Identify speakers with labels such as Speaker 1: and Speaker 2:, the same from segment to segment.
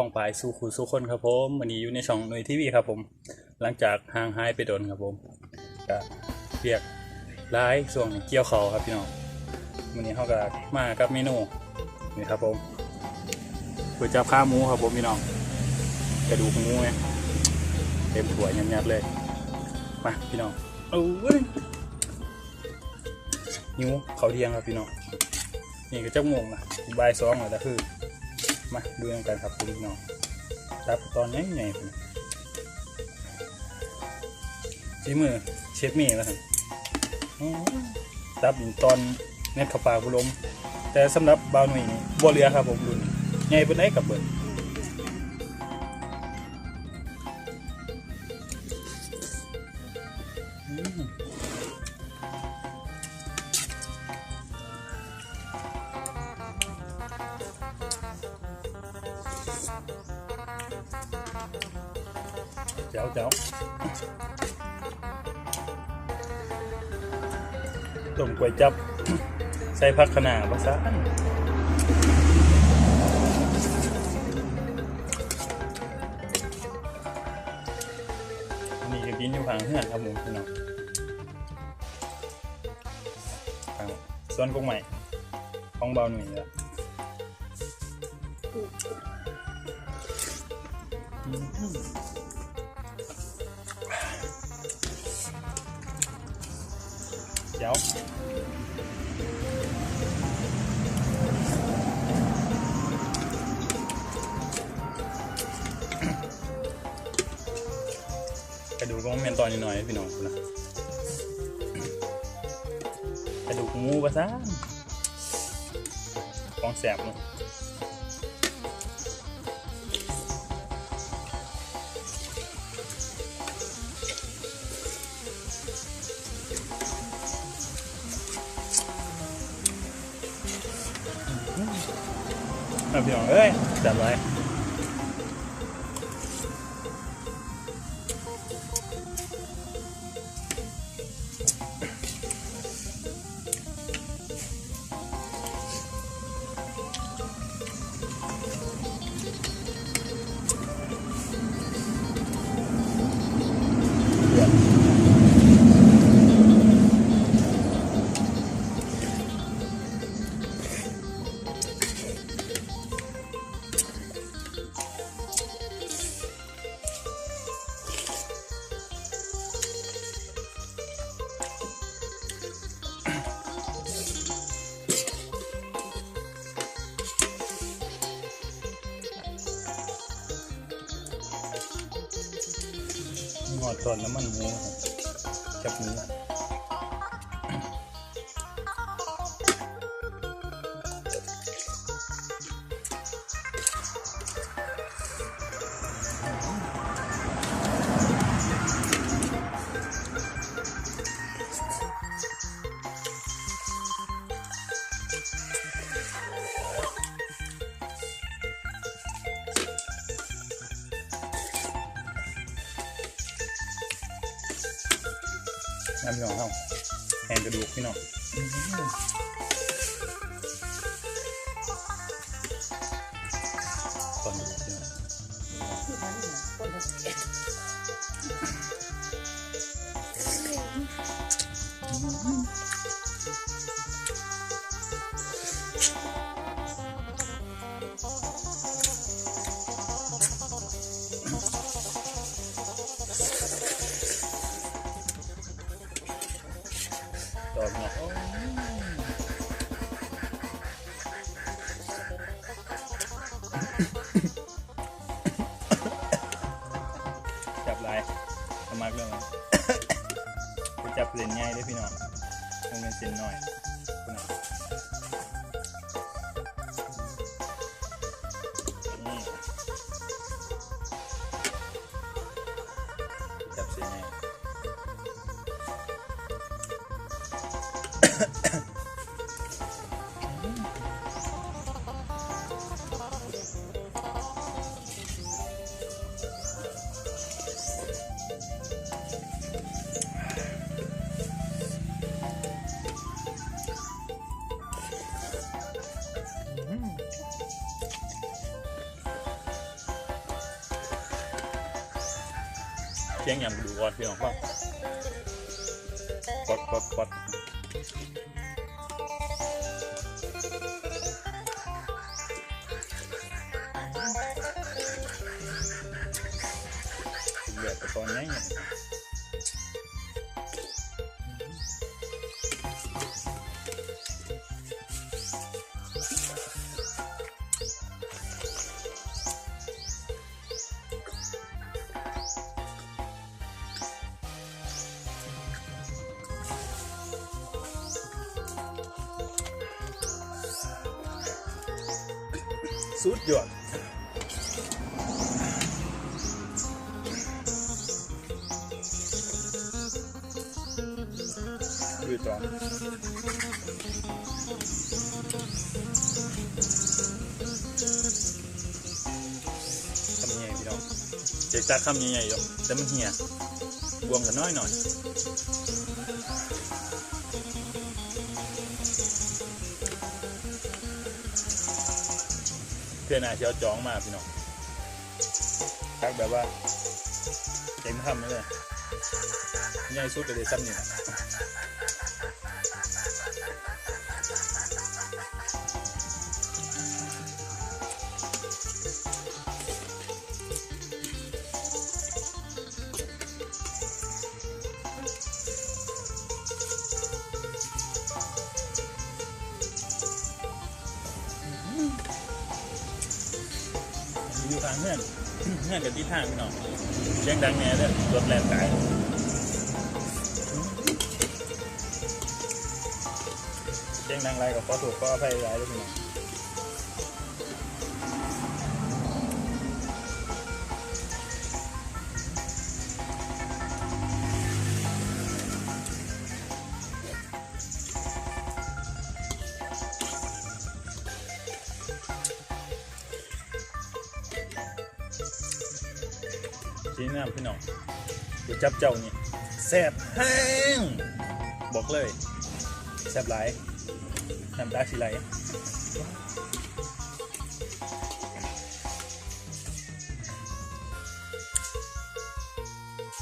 Speaker 1: ้องปลายสู่ขู่สู่คนครับผมวันนี้อยู่ในช่องหน่วยทีวีครับผม หลังจากห่างหายไปโดนครับผมก็เรียกร้ายส่วงเกี่ยวเขาครับพี่น้องวันนี้เขาก็มากับเมนูนี่ครับผมก๋วยจับข้าหมูครับผมพี่น้องกระดูกหมูไงเต็มถ้วยยัดๆเลยมาพี่น้องอู้ยหิวเขาเทียงครับพี่น้องนี่ก็จะงงนะบายสองแล้วแต่คือ มาดูกันครับคุณพี่น้องจับตอนนี้ไงผมฝีมือเชฟมี่แล้วครับตับตอนเน็ตขับปากบุลมแต่สำหรับบาวหนุ่ยนี่บัวเรือครับผมรุ่นใหญ่เป็นไอ้กับเบิร์ เจ้าเจ้าต้มก๋วยจับ ใส่ผักขนาภาษาอันนี่ก็กินอยู่ข้างเฮือนครับผมพี่น้องข้างส่วนกงใหม่ของเบาหนุ่ยละอืม เดี๋ยวกระดูกก็เมนตอนนิดหน่อยพี่น้องนะกระดูกงูปะซะของแสบเนาะ เอาพี่น้องเอ้ยจัดไว้เตอนน้ำมันหมูครับจับนี้ น้ำพี่น้องเขาแหงกระดูกพี่น้องตอนดูพี่น้องต เล่นง่ายด้วยพี่น้องมันเป็นเส้นหน่อย สียงยำกระดูกอ่อนพี่น้องฟังปอดปอดปอดเดือดตะกอนไงเนี่ย สุดยอดดูจอคำใหญ่พี่น้องเจ๊จักคำใหญ่ๆอยู่แต่มันเหี่ยบวมกันน้อยหน่อย พื่อนอาเชียวจองมาพี่น้องทักแบบว่าเต็มคำเลยใหญ่สุดเลยซ้ำนี่ ทางเงื่อนเงื่อนกับที่ทางพี่น้องเสียงดังแน่เด้อรถแล่นตายเสียงดังไรกับขอถูกขออภัยหลายเลยพี่น้อง ชี้น้ำพี่น้องกูจับเจ้านี่แซ่บแห้งบอกเลยแซ่บหลายน้ำตาสิไหล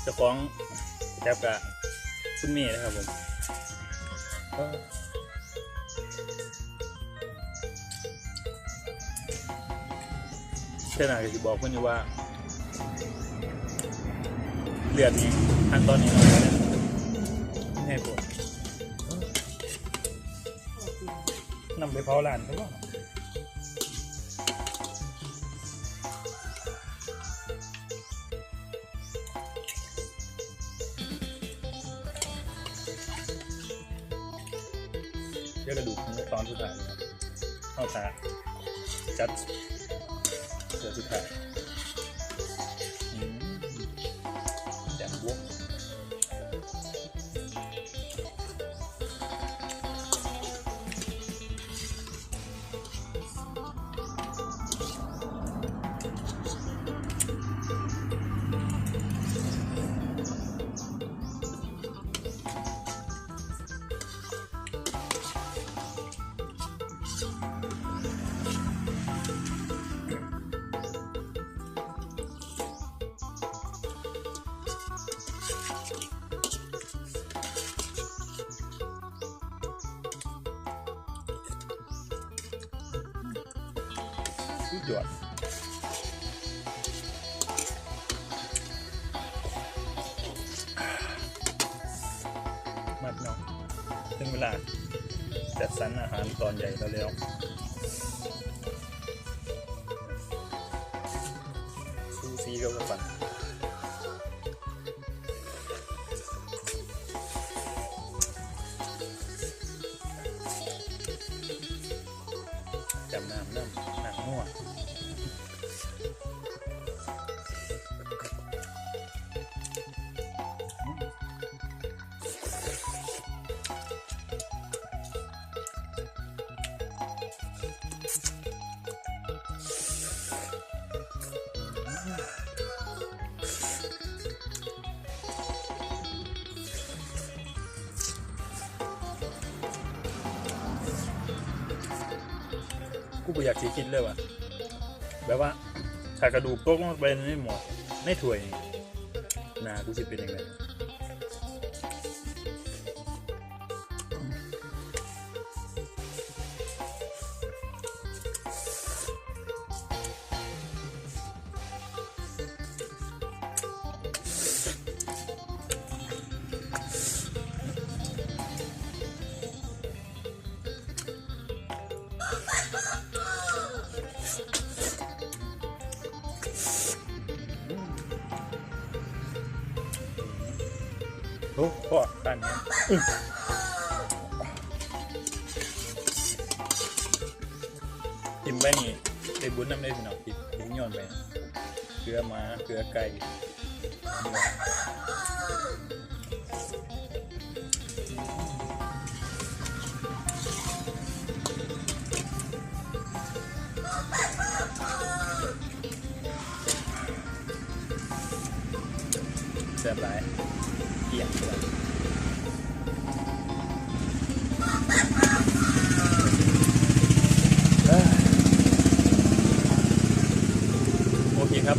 Speaker 1: เจ้าของจับกะคุณเมย์นะครับผมเช่นอะไรจะบอกเพื่อนยว่า เลือดนี้ขั้นตอนนี้เราไม่ให้ปวดนำไปเผาหลานเขาบอกเดี๋ยวกระดูกตอนสุดท้ายเข้าตาจัดเสือสุดท้าย สุดยอดมาดเน้องถึงเวลาจัดสรรอาหารตอนใหญ่แล้วแล้วซูซีกับกระปัน กูบ่อยากสิคิดเลยว่ะแบบว่าถ้ากระดูกตกลงไปในหมดในถ้วยนี่หนากูสิเป็นยังไง โอ้พ่อตันเนี้ยอื้อกินไปนี่ได้บุญน้ำได้พี่น้องกินกินย้อนไปเกลือหมาเกลือไก่แซ่บหลายียงเลยโอเคครับ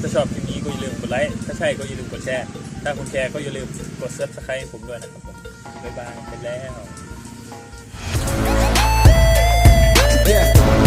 Speaker 1: ถ้าชอบคลิปนี้ก็อย่าลืมกดไลค์ ถ้าใช่ก็อย่าลืมกดแชร์ ถ้าคุณแชร์ก็อย่าลืมกด subscribe ให้ผมด้วยนะครับผม บ๊ายบายไปแล้ว
Speaker 2: Yeah.